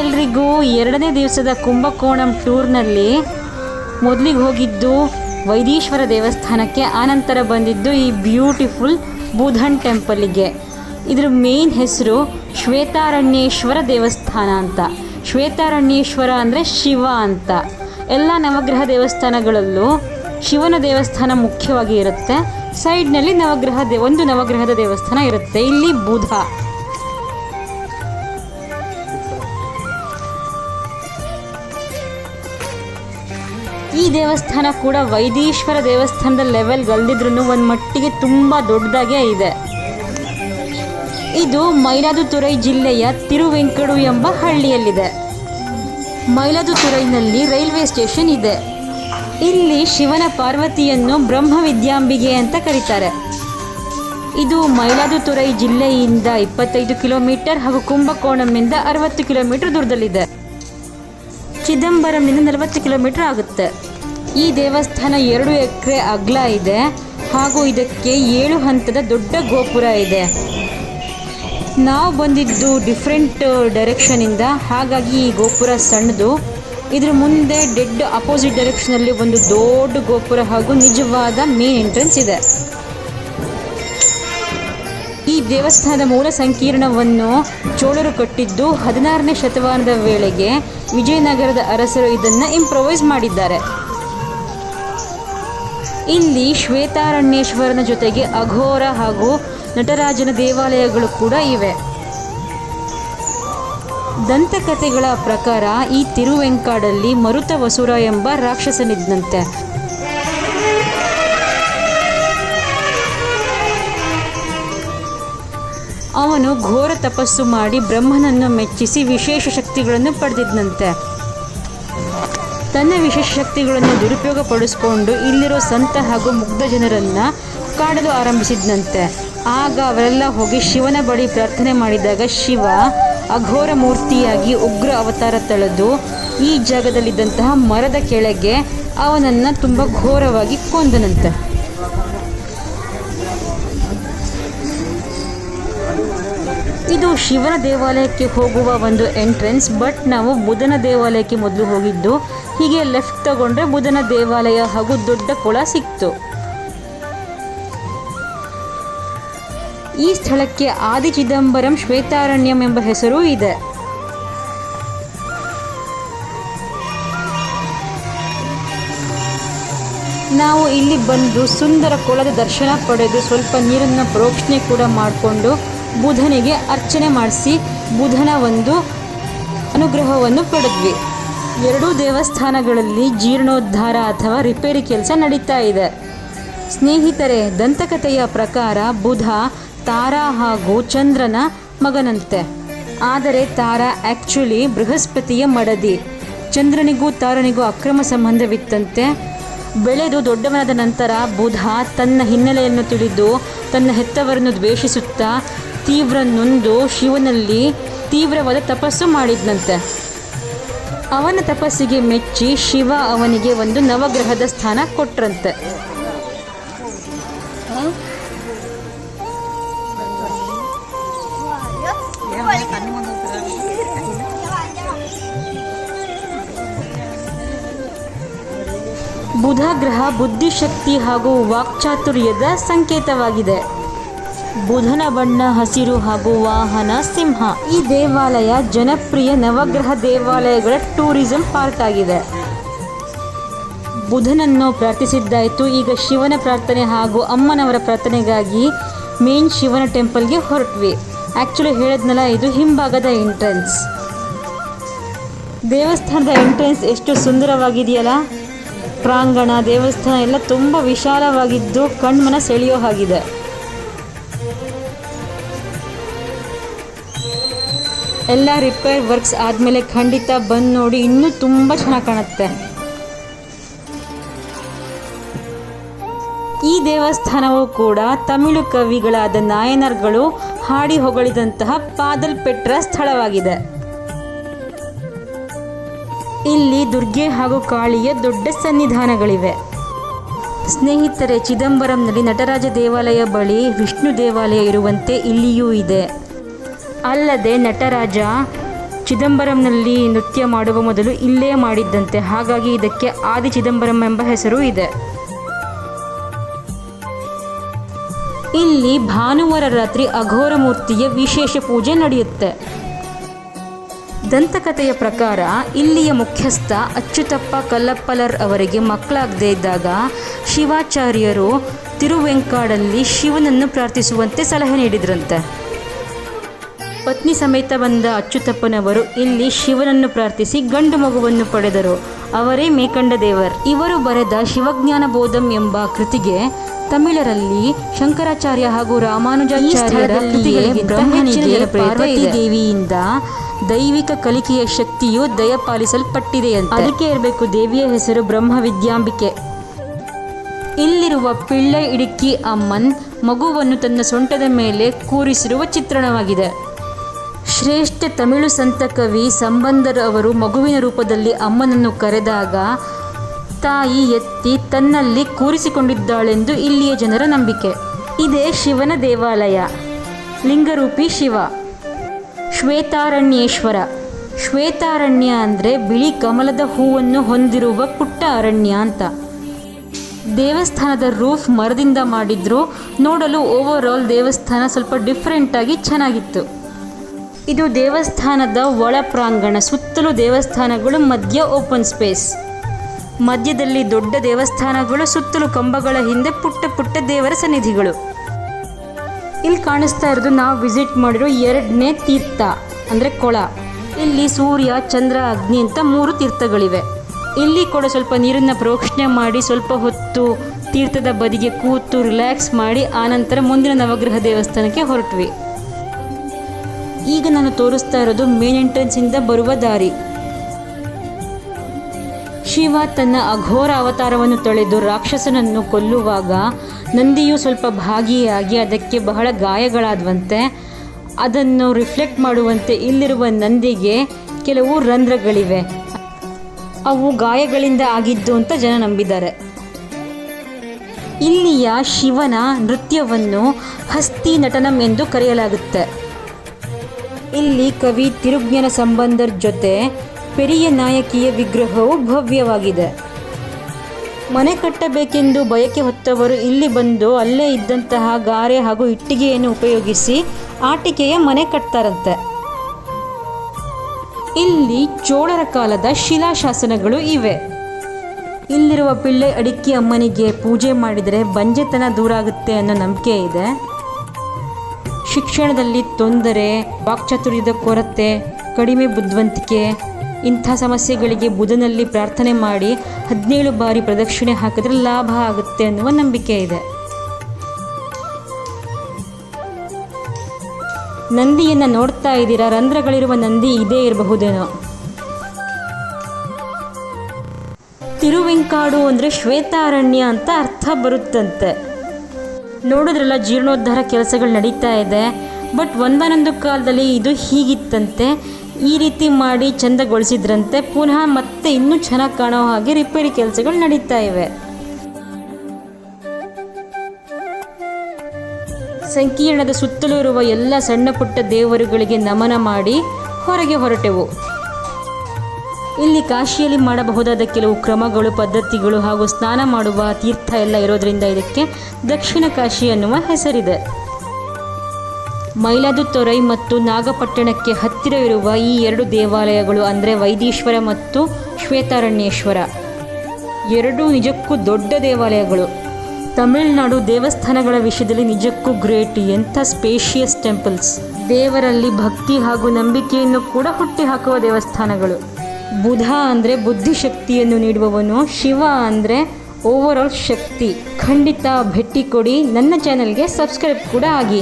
ಎಲ್ರಿಗೂ ಎರಡನೇ ದಿವಸದ ಕುಂಭಕೋಣಂ ಟೂರ್ನಲ್ಲಿ ಮೊದಲಿಗೆ ಹೋಗಿದ್ದು ವೈದೀಶ್ವರ ದೇವಸ್ಥಾನಕ್ಕೆ, ಆನಂತರ ಬಂದಿದ್ದು ಈ ಬ್ಯೂಟಿಫುಲ್ ಬುಧನ್ ಟೆಂಪಲಿಗೆ. ಇದ್ರ ಮೇನ್ ಹೆಸರು ಶ್ವೇತಾರಣ್ಯೇಶ್ವರ ದೇವಸ್ಥಾನ ಅಂತ. ಶ್ವೇತಾರಣ್ಯೇಶ್ವರ ಅಂದರೆ ಶಿವ ಅಂತ. ಎಲ್ಲ ನವಗ್ರಹ ದೇವಸ್ಥಾನಗಳಲ್ಲೂ ಶಿವನ ದೇವಸ್ಥಾನ ಮುಖ್ಯವಾಗಿ ಇರುತ್ತೆ. ಸೈಡ್ನಲ್ಲಿ ನವಗ್ರಹ ದೇ, ಒಂದು ನವಗ್ರಹದ ದೇವಸ್ಥಾನ ಇರುತ್ತೆ. ಇಲ್ಲಿ ಬುಧ. ದೇವಸ್ಥಾನ ಕೂಡ ವೈದೀಶ್ವರ ದೇವಸ್ಥಾನದ ಲೆವೆಲ್ ಗಲ್ದಿದ್ರು ಒಂದು ಮಟ್ಟಿಗೆ ತುಂಬ ದೊಡ್ಡದಾಗೇ ಇದೆ. ಇದು ಮೈಲಾದುತುರೈ ಜಿಲ್ಲೆಯ ತಿರುವೆಂಕಡು ಎಂಬ ಹಳ್ಳಿಯಲ್ಲಿದೆ. ಮೈಲಾದುತುರೈನಲ್ಲಿ ರೈಲ್ವೆ ಸ್ಟೇಷನ್ ಇದೆ. ಇಲ್ಲಿ ಶಿವನ ಪಾರ್ವತಿಯನ್ನು ಬ್ರಹ್ಮ ವಿದ್ಯಾಂಬಿಗೆ ಅಂತ ಕರೀತಾರೆ. ಇದು ಮೈಲಾದುತುರೈ ಜಿಲ್ಲೆಯಿಂದ ಇಪ್ಪತ್ತೈದು ಕಿಲೋಮೀಟರ್ ಹಾಗೂ ಕುಂಭಕೋಣಂನಿಂದ ಅರವತ್ತು ಕಿಲೋಮೀಟರ್ ದೂರದಲ್ಲಿದೆ. ಚಿದಂಬರಂನಿಂದ ನಲವತ್ತು ಕಿಲೋಮೀಟರ್ ಆಗುತ್ತೆ. ಈ ದೇವಸ್ಥಾನ ಎರಡು ಎಕರೆ ಅಗಲ ಇದೆ ಹಾಗೂ ಇದಕ್ಕೆ ಏಳು ಹಂತದ ದೊಡ್ಡ ಗೋಪುರ ಇದೆ. ನಾವು ಬಂದಿದ್ದು ಡಿಫ್ರೆಂಟ್ ಡೈರೆಕ್ಷನಿಂದ ಹಾಗಾಗಿ ಈ ಗೋಪುರ ಸಣ್ಣದು. ಇದ್ರ ಮುಂದೆ ಡೆಡ್ ಅಪೋಸಿಟ್ ಡೈರೆಕ್ಷನಲ್ಲಿ ಒಂದು ದೊಡ್ಡ ಗೋಪುರ ಹಾಗೂ ನಿಜವಾದ ಮೇನ್ ಎಂಟ್ರೆನ್ಸ್ ಇದೆ. ಈ ದೇವಸ್ಥಾನದ ಮೂಲ ಸಂಕೀರ್ಣವನ್ನು ಚೋಳರು ಕಟ್ಟಿದ್ದು ಹದಿನಾರನೇ ಶತಮಾನದ ವೇಳೆಗೆ ವಿಜಯನಗರದ ಅರಸರು ಇದನ್ನು ಇಂಪ್ರೊವೈಸ್ ಮಾಡಿದ್ದಾರೆ. ಇಲ್ಲಿ ಶ್ವೇತಾರಣ್ಯೇಶ್ವರನ ಜೊತೆಗೆ ಅಘೋರ ಹಾಗೂ ನಟರಾಜನ ದೇವಾಲಯಗಳು ಕೂಡ ಇವೆ. ದಂತಕಥೆಗಳ ಪ್ರಕಾರ ಈ ತಿರುವೆಂಕಾಡಲ್ಲಿ ಮರುತ ವಸುರ ಎಂಬ ರಾಕ್ಷಸನಿದ್ದಂತೆ. ಅವನು ಘೋರ ತಪಸ್ಸು ಮಾಡಿ ಬ್ರಹ್ಮನನ್ನು ಮೆಚ್ಚಿಸಿ ವಿಶೇಷ ಶಕ್ತಿಗಳನ್ನು ಪಡೆದಿದ್ದಂತೆ. ತನ್ನ ವಿಶೇಷ ಶಕ್ತಿಗಳನ್ನು ದುರುಪಯೋಗ ಪಡಿಸ್ಕೊಂಡು ಇಲ್ಲಿರೋ ಸಂತ ಹಾಗೂ ಮುಗ್ಧ ಜನರನ್ನು ಕಾಡಲು ಆರಂಭಿಸಿದ್ನಂತೆ. ಆಗ ಅವರೆಲ್ಲ ಹೋಗಿ ಶಿವನ ಬಳಿ ಪ್ರಾರ್ಥನೆ ಮಾಡಿದಾಗ ಶಿವ ಅಘೋರ ಮೂರ್ತಿಯಾಗಿ ಉಗ್ರ ಅವತಾರ ತಳೆದು ಈ ಜಾಗದಲ್ಲಿದ್ದಂತಹ ಮರದ ಕೆಳಗೆ ಅವನನ್ನು ತುಂಬ ಘೋರವಾಗಿ ಕೊಂದನಂತೆ. ಇದು ಶಿವನ ದೇವಾಲಯಕ್ಕೆ ಹೋಗುವ ಒಂದು ಎಂಟ್ರೆನ್ಸ್, ಬಟ್ ನಾವು ಬುಧನ ದೇವಾಲಯಕ್ಕೆ ಮೊದಲು ಹೋಗಿದ್ದು ಹೀಗೆ ಲೆಫ್ಟ್ ತಗೊಂಡ್ರೆ ಬುಧನ ದೇವಾಲಯ ಹಾಗೂ ದೊಡ್ಡ ಕೊಳ ಸಿಕ್ತು. ಈ ಸ್ಥಳಕ್ಕೆ ಆದಿ ಚಿದಂಬರಂ ಶ್ವೇತಾರಣ್ಯಂ ಎಂಬ ಹೆಸರು ಇದೆ. ನಾವು ಇಲ್ಲಿ ಬಂದು ಸುಂದರ ಕೊಳದ ದರ್ಶನ ಪಡೆದು ಸ್ವಲ್ಪ ನೀರನ್ನು ಪ್ರೋಕ್ಷಣೆ ಕೂಡ ಮಾಡಿಕೊಂಡು ಬುಧನಿಗೆ ಅರ್ಚನೆ ಮಾಡಿಸಿ ಬುಧನ ಒಂದು ಅನುಗ್ರಹವನ್ನು ಪಡೆದ್ವಿ. ಎರಡೂ ದೇವಸ್ಥಾನಗಳಲ್ಲಿ ಜೀರ್ಣೋದ್ಧಾರ ಅಥವಾ ರಿಪೇರಿ ಕೆಲಸ ನಡೀತಾ ಇದೆ. ಸ್ನೇಹಿತರೆ, ದಂತಕಥೆಯ ಪ್ರಕಾರ ಬುಧ ತಾರಾ ಹಾಗೂ ಚಂದ್ರನ ಮಗನಂತೆ. ಆದರೆ ತಾರಾ ಆ್ಯಕ್ಚುಲಿ ಬೃಹಸ್ಪತಿಯ ಮಡದಿ. ಚಂದ್ರನಿಗೂ ತಾರನಿಗೂ ಅಕ್ರಮ ಸಂಬಂಧವಿತ್ತಂತೆ. ಬೆಳೆದು ದೊಡ್ಡವನಾದ ನಂತರ ಬುಧ ತನ್ನ ಹಿನ್ನೆಲೆಯನ್ನು ತಿಳಿದು ತನ್ನ ಹೆತ್ತವರನ್ನು ದ್ವೇಷಿಸುತ್ತಾ ತೀವ್ರ ನೊಂದು ಶಿವನಲ್ಲಿ ತೀವ್ರವಾದ ತಪಸ್ಸು ಮಾಡಿದ್ನಂತೆ. ಅವನ ತಪಸ್ಸಿಗೆ ಮೆಚ್ಚಿ ಶಿವ ಅವನಿಗೆ ಒಂದು ನವಗ್ರಹದ ಸ್ಥಾನ ಕೊಟ್ರಂತೆ. ಬುಧ ಗ್ರಹ ಬುದ್ಧಿಶಕ್ತಿ ಹಾಗೂ ವಾಕ್ಚಾತುರ್ಯದ ಸಂಕೇತವಾಗಿದೆ. ಬುಧನ ಬಣ್ಣ, ಹಸಿರು ಹಾಗೂ ವಾಹನ ಸಿಂಹ. ಈ ದೇವಾಲಯ ಜನಪ್ರಿಯ ನವಗ್ರಹ ದೇವಾಲಯಗಳ ಟೂರಿಸಂ ಪಾರ್ಕ್ ಆಗಿದೆ. ಬುಧನನ್ನು ಪ್ರಾರ್ಥಿಸಿದ್ದಾಯಿತು. ಈಗ ಶಿವನ ಪ್ರಾರ್ಥನೆ ಹಾಗೂ ಅಮ್ಮನವರ ಪ್ರಾರ್ಥನೆಗಾಗಿ ಮೇನ್ ಶಿವನ ಟೆಂಪಲ್ಗೆ ಹೊರಟ್ವಿ. ಆ್ಯಕ್ಚುಲಿ ಹೇಳಿದ್ನಲ್ಲ, ಇದು ಹಿಂಭಾಗದ ಎಂಟ್ರೆನ್ಸ್. ದೇವಸ್ಥಾನದ ಎಂಟ್ರೆನ್ಸ್ ಎಷ್ಟು ಸುಂದರವಾಗಿದೆಯಲ್ಲ. ಪ್ರಾಂಗಣ, ದೇವಸ್ಥಾನ ಎಲ್ಲ ತುಂಬ ವಿಶಾಲವಾಗಿದ್ದು ಕಣ್ಮನ ಸೆಳೆಯೋ ಹಾಗಿದೆ. ಎಲ್ಲ ರಿಪೇರ್ ವರ್ಕ್ಸ್ ಆದಮೇಲೆ ಖಂಡಿತ ಬಂದು ನೋಡಿ ಇನ್ನೂ ತುಂಬ ಚೆನ್ನಾಗಿ ಕಾಣುತ್ತೆ. ಈ ದೇವಸ್ಥಾನವು ಕೂಡ ತಮಿಳು ಕವಿಗಳಾದ ನಾಯನರ್ಗಳು ಹಾಡಿ ಹೊಗಳಿದಂತಹ ಪಾದಲ್ ಪೆಟ್ರ ಸ್ಥಳವಾಗಿದೆ. ಇಲ್ಲಿ ದುರ್ಗೆ ಹಾಗೂ ಕಾಳಿಯ ದೊಡ್ಡ ಸನ್ನಿಧಾನಗಳಿವೆ. ಸ್ನೇಹಿತರೆ, ಚಿದಂಬರಂನಲ್ಲಿ ನಟರಾಜ ದೇವಾಲಯ ಬಳಿ ವಿಷ್ಣು ದೇವಾಲಯ ಇರುವಂತೆ ಇಲ್ಲಿಯೂ ಇದೆ. ಅಲ್ಲದೆ ನಟರಾಜ ಚಿದಂಬರಂನಲ್ಲಿ ನೃತ್ಯ ಮಾಡುವ ಮೊದಲು ಇಲ್ಲೇ ಮಾಡಿದ್ದಂತೆ. ಹಾಗಾಗಿ ಇದಕ್ಕೆ ಆದಿ ಚಿದಂಬರಂ ಎಂಬ ಹೆಸರು ಇದೆ. ಇಲ್ಲಿ ಭಾನುವಾರ ರಾತ್ರಿ ಅಘೋರ ಮೂರ್ತಿಯ ವಿಶೇಷ ಪೂಜೆ ನಡೆಯುತ್ತೆ. ದಂತಕಥೆಯ ಪ್ರಕಾರ ಇಲ್ಲಿಯ ಮುಖ್ಯಸ್ಥ ಅಚ್ಚುತಪ್ಪ ಕಲ್ಲಪ್ಪಲರ್ ಅವರಿಗೆ ಮಕ್ಕಳಾಗದೇ ಇದ್ದಾಗ ಶಿವಾಚಾರ್ಯರು ತಿರುವೆಂಕಾಡಲ್ಲಿ ಶಿವನನ್ನು ಪ್ರಾರ್ಥಿಸುವಂತೆ ಸಲಹೆ ನೀಡಿದ್ರಂತೆ. ಪತ್ನಿ ಸಮೇತ ಬಂದ ಅಚ್ಯುತಪ್ಪನವರು ಇಲ್ಲಿ ಶಿವನನ್ನು ಪ್ರಾರ್ಥಿಸಿ ಗಂಡು ಮಗುವನ್ನು ಪಡೆದರು. ಅವರೇ ಮೇಕಂಡ ದೇವರ್. ಇವರು ಬರೆದ ಶಿವಜ್ಞಾನ ಬೋಧಂ ಎಂಬ ಕೃತಿಗೆ ತಮಿಳರಲ್ಲಿ ಶಂಕರಾಚಾರ್ಯ ಹಾಗೂ ರಾಮಾನುಜಾಚಾರ್ಯರ ಇದೆ. ದೇವಿಯಿಂದ ದೈವಿಕ ಕಲಿಕೆಯ ಶಕ್ತಿಯು ದಯಪಾಲಿಸಲ್ಪಟ್ಟಿದೆ ಅದಕ್ಕೆ ಇರಬೇಕು ದೇವಿಯ ಹೆಸರು ಬ್ರಹ್ಮ ವಿದ್ಯಾಂಬಿಕೆ ಇಲ್ಲಿರುವ ಪಿಳ್ಳೆ ಇಡುಕ್ಕಿ ಅಮ್ಮನ್ ಮಗುವನ್ನು ತನ್ನ ಸೊಂಟದ ಮೇಲೆ ಕೂರಿಸಿರುವ ಚಿತ್ರಣವಾಗಿದೆ. ಶ್ರೇಷ್ಠ ತಮಿಳು ಸಂತ ಕವಿ ಸಂಬಂಧರ್ ಅವರು ಮಗುವಿನ ರೂಪದಲ್ಲಿ ಅಮ್ಮನನ್ನು ಕರೆದಾಗ, ತಾಯಿ ಎತ್ತಿ ತನ್ನಲ್ಲಿ ಕೂರಿಸಿಕೊಂಡಿದ್ದಾಳೆಂದು ಇಲ್ಲಿಯ ಜನರ ನಂಬಿಕೆ. ಇದೇ ಶಿವನ ದೇವಾಲಯ. ಲಿಂಗರೂಪಿ ಶಿವ. ಶ್ವೇತಾರಣ್ಯೇಶ್ವರ. ಶ್ವೇತಾರಣ್ಯ ಅಂದರೆ ಬಿಳಿ ಕಮಲದ ಹೂವನ್ನು ಹೊಂದಿರುವ ಪುಟ್ಟ ಅರಣ್ಯ ಅಂತ. ದೇವಸ್ಥಾನದ ರೂಫ್ ಮರದಿಂದ ಮಾಡಿದ್ರು, ನೋಡಲು ಓವರ್ ಆಲ್ ದೇವಸ್ಥಾನ ಸ್ವಲ್ಪ ಡಿಫ್ರೆಂಟಾಗಿ ಚೆನ್ನಾಗಿತ್ತು. ಇದು ದೇವಸ್ಥಾನದ ಒಳ ಪ್ರಾಂಗಣ, ಸುತ್ತಲೂ ದೇವಸ್ಥಾನಗಳು, ಮಧ್ಯ ಓಪನ್ ಸ್ಪೇಸ್ ಮಧ್ಯದಲ್ಲಿ ದೊಡ್ಡ ದೇವಸ್ಥಾನಗಳು, ಸುತ್ತಲೂ ಕಂಬಗಳ ಹಿಂದೆ ಪುಟ್ಟ ಪುಟ್ಟ ದೇವರ ಸನ್ನಿಧಿಗಳು. ಇಲ್ಲಿ ಕಾಣಿಸ್ತಾ ಇರೋದು ನಾವು ವಿಸಿಟ್ ಮಾಡಿರೋ ಎರಡನೇ ತೀರ್ಥ, ಅಂದರೆ ಕೊಳ. ಇಲ್ಲಿ ಸೂರ್ಯ, ಚಂದ್ರ, ಅಗ್ನಿ ಅಂತ ಮೂರು ತೀರ್ಥಗಳಿವೆ. ಇಲ್ಲಿ ಕೂಡ ಸ್ವಲ್ಪ ನೀರನ್ನು ಪ್ರೋಕ್ಷಣೆ ಮಾಡಿ, ಸ್ವಲ್ಪ ಹೊತ್ತು ತೀರ್ಥದ ಬದಿಗೆ ಕೂತು ರಿಲ್ಯಾಕ್ಸ್ ಮಾಡಿ, ಆನಂತರ ಮುಂದಿನ ನವಗ್ರಹ ದೇವಸ್ಥಾನಕ್ಕೆ ಹೊರಟ್ವಿ. ಈಗ ನಾನು ತೋರಿಸ್ತಾ ಇರೋದು ಮೇನ್ ಎಂಟ್ರೆನ್ಸಿಂದ ಬರುವ ದಾರಿ. ಶಿವ ತನ್ನ ಅಘೋರ ಅವತಾರವನ್ನು ತೊಳೆದು ರಾಕ್ಷಸನನ್ನು ಕೊಲ್ಲುವಾಗ ನಂದಿಯು ಸ್ವಲ್ಪ ಭಾಗಿಯಾಗಿ ಅದಕ್ಕೆ ಬಹಳ ಗಾಯಗಳಾದವಂತೆ ಅದನ್ನು ರಿಫ್ಲೆಕ್ಟ್ ಮಾಡುವಂತೆ ಇಲ್ಲಿರುವ ನಂದಿಗೆ ಕೆಲವು ರಂಧ್ರಗಳಿವೆ. ಅವು ಗಾಯಗಳಿಂದ ಆಗಿದ್ದು ಅಂತ ಜನ ನಂಬಿದ್ದಾರೆ. ಇಲ್ಲಿಯ ಶಿವನ ನೃತ್ಯವನ್ನು ಹಸ್ತಿ ನಟನಂ ಎಂದು ಕರೆಯಲಾಗುತ್ತೆ. ಇಲ್ಲಿ ಕವಿ ತಿರುಜ್ಞನ ಸಂಬಂಧರ್ ಜೊತೆ ಪೆರಿಯ ನಾಯಕಿಯ ವಿಗ್ರಹವು ಭವ್ಯವಾಗಿದೆ. ಮನೆ ಕಟ್ಟಬೇಕೆಂದು ಬಯಕೆ ಹೊತ್ತವರು ಇಲ್ಲಿ ಬಂದು ಅಲ್ಲೇ ಇದ್ದಂತಹ ಗಾರೆ ಹಾಗೂ ಇಟ್ಟಿಗೆಯನ್ನು ಉಪಯೋಗಿಸಿ ಆಟಿಕೆಯ ಮನೆ ಕಟ್ತಾರಂತೆ. ಇಲ್ಲಿ ಚೋಳರ ಕಾಲದ ಶಿಲಾಶಾಸನಗಳು ಇವೆ. ಇಲ್ಲಿರುವ ಪಿಳ್ಳೆ ಅಡಿಕೆ ಅಮ್ಮನಿಗೆ ಪೂಜೆ ಮಾಡಿದರೆ ಬಂಜೆತನ ದೂರ ಆಗುತ್ತೆ ಅನ್ನೋ ನಂಬಿಕೆ ಇದೆ. ಶಿಕ್ಷಣದಲ್ಲಿ ತೊಂದರೆ ವಾಕ್ಚಾತುರ್ಯದ ಕೊರತೆ, ಕಡಿಮೆ ಬುದ್ಧಿವಂತಿಕೆ, ಇಂಥ ಸಮಸ್ಯೆಗಳಿಗೆ ಬುಧನಲ್ಲಿ ಪ್ರಾರ್ಥನೆ ಮಾಡಿ ಹದಿನೇಳು ಬಾರಿ ಪ್ರದಕ್ಷಿಣೆ ಹಾಕಿದ್ರೆ ಲಾಭ ಆಗುತ್ತೆ ಅನ್ನುವ ನಂಬಿಕೆ ಇದೆ. ನಂದಿಯನ್ನು ನೋಡ್ತಾ ಇದ್ದೀರಾ? ರಂಧ್ರಗಳಿರುವ ನಂದಿ ಇದೇ ಇರಬಹುದೇನೋ. ತಿರುವೆಂಕಾಡು ಅಂದರೆ ಶ್ವೇತಾರಣ್ಯ ಅಂತ ಅರ್ಥ ಬರುತ್ತಂತೆ. ನೋಡಿದ್ರಲ್ಲ ಜೀರ್ಣೋದ್ಧಾರ ಕೆಲಸಗಳು ನಡೀತಾ ಇದೆ, ಬಟ್ ಒಂದಾನೊಂದು ಕಾಲದಲ್ಲಿ ಇದು ಹೀಗಿತ್ತಂತೆ. ಈ ರೀತಿ ಮಾಡಿ ಚಂದಗೊಳಿಸಿದ್ರಂತೆ, ಪುನಃ ಮತ್ತೆ ಇನ್ನೂ ಚೆನ್ನಾಗಿ ಕಾಣೋ ಹಾಗೆ ರಿಪೇರಿ ಕೆಲಸಗಳು ನಡೀತಾ ಇವೆ. ಸಂಕೀರ್ಣದ ಸುತ್ತಲೂ ಇರುವ ಎಲ್ಲ ಸಣ್ಣ ಪುಟ್ಟ ದೇವರುಗಳಿಗೆ ನಮನ ಮಾಡಿ ಹೊರಗೆ ಹೊರಟೆವು. ಇಲ್ಲಿ ಕಾಶಿಯಲ್ಲಿ ಮಾಡಬಹುದಾದ ಕೆಲವು ಕ್ರಮಗಳು, ಪದ್ಧತಿಗಳು ಹಾಗೂ ಸ್ನಾನ ಮಾಡುವ ತೀರ್ಥ ಎಲ್ಲ ಇರೋದ್ರಿಂದ ಇದಕ್ಕೆ ದಕ್ಷಿಣ ಕಾಶಿ ಅನ್ನುವ ಹೆಸರಿದೆ. ಮೈಲಾದುತೊರೈ ಮತ್ತು ನಾಗಪಟ್ಟಣಕ್ಕೆ ಹತ್ತಿರವಿರುವ ಈ ಎರಡು ದೇವಾಲಯಗಳು ಅಂದರೆ ವೈದೀಶ್ವರ ಮತ್ತು ಶ್ವೇತಾರಣ್ಯೇಶ್ವರ. ಎರಡೂ ನಿಜಕ್ಕೂ ದೊಡ್ಡ ದೇವಾಲಯಗಳು. ತಮಿಳುನಾಡು ದೇವಸ್ಥಾನಗಳ ವಿಷಯದಲ್ಲಿ ನಿಜಕ್ಕೂ ಗ್ರೇಟ್ ಎಂಥ ಸ್ಪೇಷಿಯಸ್ ಟೆಂಪಲ್ಸ್. ದೇವರಲ್ಲಿ ಭಕ್ತಿ ಹಾಗೂ ನಂಬಿಕೆಯನ್ನು ಕೂಡ ಹುಟ್ಟಿಹಾಕುವ ದೇವಸ್ಥಾನಗಳು. ಬುಧ ಅಂದರೆ ಬುದ್ಧಿಶಕ್ತಿಯನ್ನು ನೀಡುವವನು, ಶಿವ ಅಂದರೆ ಓವರ್ ಶಕ್ತಿ. ಖಂಡಿತ ಭೇಟಿ ಕೊಡಿ. ನನ್ನ ಚಾನಲ್ಗೆ ಸಬ್ಸ್ಕ್ರೈಬ್ ಕೂಡ ಆಗಿ.